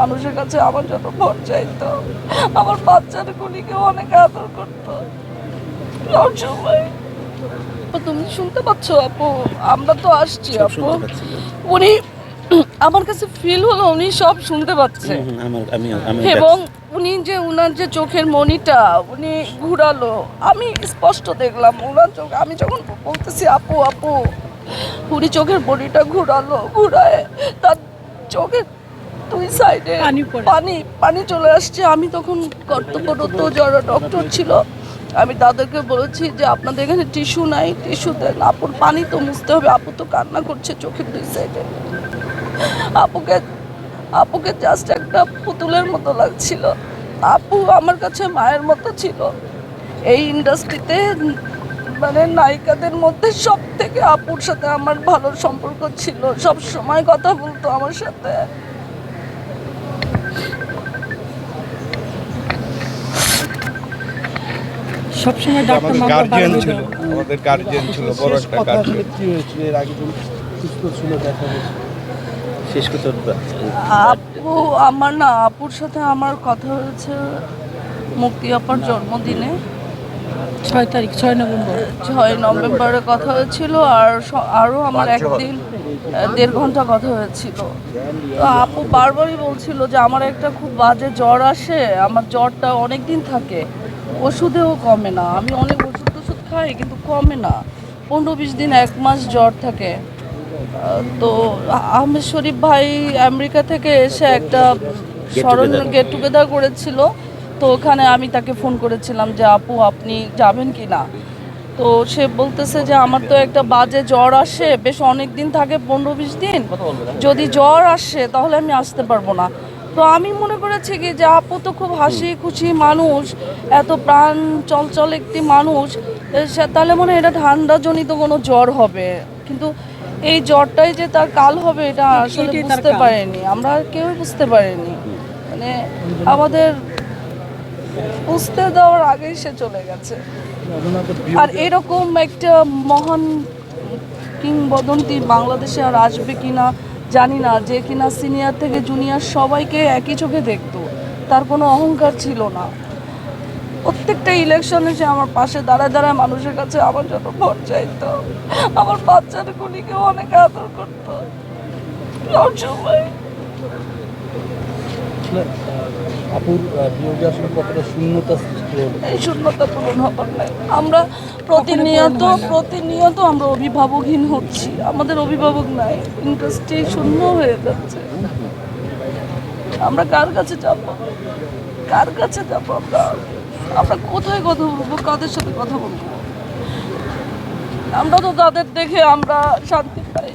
মানুষের কাছে আমার জন্য ভোট চাইতো আমার বাচ্চার গুলিকে অনেক আদর করতো। সবসময় তুমি শুনতে পাচ্ছ আপু? আমরা তো আসছি আপু। উনি আমার কাছে ফিল হলো উনি সব শুনতে পাচ্ছে। এবং উনি যে উনার যে চোখের মনিটা উনি ঘুরালো। আমি স্পষ্ট দেখলাম উনার চোখ। আমি যখন বলতেছি আপু আপু উনি চোখের মনিটা ঘুরালো ঘুরায় তার চোখের দুই সাইডে পানি পানি পানি চলে আসছে। আমি তখন কর্তব্যরত যারা ডক্টর ছিল আমি তাদেরকে বলেছি যে আপনাদের এখানে টিস্যু নাই টিস্যু দেন আপুর পানি তো মুছতে হবে। আপু তো কান্না করছে চোখের দুই সাইডে আপুকে আপুকে জাস্ট একটা পুতুলের মতো লাগছিল। আপু আমার কাছে মায়ের মতো ছিল। এই ইন্ডাস্ট্রিতে মানে নায়িকাদের মধ্যে সব থেকে আপুর সাথে আমার ভালো সম্পর্ক ছিল। সব সময় কথা বলতো আমার সাথে। সবসময় ডাক্তার গার্জিয়ান ছিল। আমাদের গার্জিয়ান ছিল বড় একটা কথা গার্জিয়ান কি হয়েছিল? এর আগে সুস্থ ছিল দেখা শেষ কথা আপু আমার না আপুর সাথে আমার কথা হয়েছে মুক্তি আপার জন্মদিনে। ছয় তারিখ ছয় নভেম্বর। ছয় নভেম্বরে কথা হয়েছিল আর আরও আমার একদিন দেড় ঘণ্টা কথা হয়েছিল। তো আপু বারবারই বলছিল যে আমার একটা খুব বাজে জ্বর আসে আমার জ্বরটা অনেক দিন থাকে ওষুধেও কমে না। আমি অনেক ওষুধ টষুধ খাই কিন্তু কমে না। পনেরো বিশ দিন এক মাস জ্বর থাকে। তো আহমেদ শরীফ ভাই আমেরিকা থেকে এসে একটা স্মরণ গেট টুগেদার করেছিল। তো ওখানে আমি তাকে ফোন করেছিলাম যে আপু আপনি যাবেন কি না? তো সে বলতেছে যে আমার তো একটা বাজে জ্বর আসে বেশ অনেক দিন থাকে পনেরো বিশ দিন। যদি জ্বর আসে তাহলে আমি আসতে পারব না। তো আমি মনে করেছি কি যে আপু তো খুব হাসি খুশি মানুষ এত প্রাণ চলচল একটি মানুষ সে- তাহলে মনে হয় এটা ঠান্ডাজনিত কোনো জ্বর হবে। কিন্তু এই জ্বরটাই যে তার কাল হবে এটা আসলে বুঝতে। পারেনি। আমরা কেউই বুঝতে পারিনি। মানে আমাদের বুঝতে দেওয়ার আগেই সে চলে গেছে। আর এরকম একটা মহান কিংবদন্তি বাংলাদেশে আর আসবে কিনা জানি না, যে কিনা সিনিয়র থেকে জুনিয়র সবাইকে একই চোখে দেখতো, তার কোনো অহংকার ছিল না। প্রত্যেকটা ইলেকশনে সে আমার পাশে দাঁড়ায় দাঁড়ায় মানুষের কাছে আমার জন্য ভোট চাইতো। আমার বাচ্চার গুলিকে অনেক আদর করতো। আপুর বিয়োগে আসলে কতটা শূন্যতা সৃষ্টি হলো? এই শূন্যতা পূরণ হবার নাই। আমরা প্রতিনিয়ত প্রতিনিয়ত আমরা অভিভাবকহীন হচ্ছি। আমাদের অভিভাবক নাই। ইন্ডাস্ট্রি শূন্য হয়ে যাচ্ছে। আমরা কার কাছে যাব? কার কাছে যাব আমরা? আমরা কোথায় কথা বলব? কাদের সাথে কথা বলব? আমরা তো তাদের দেখে আমরা শান্তি পাই।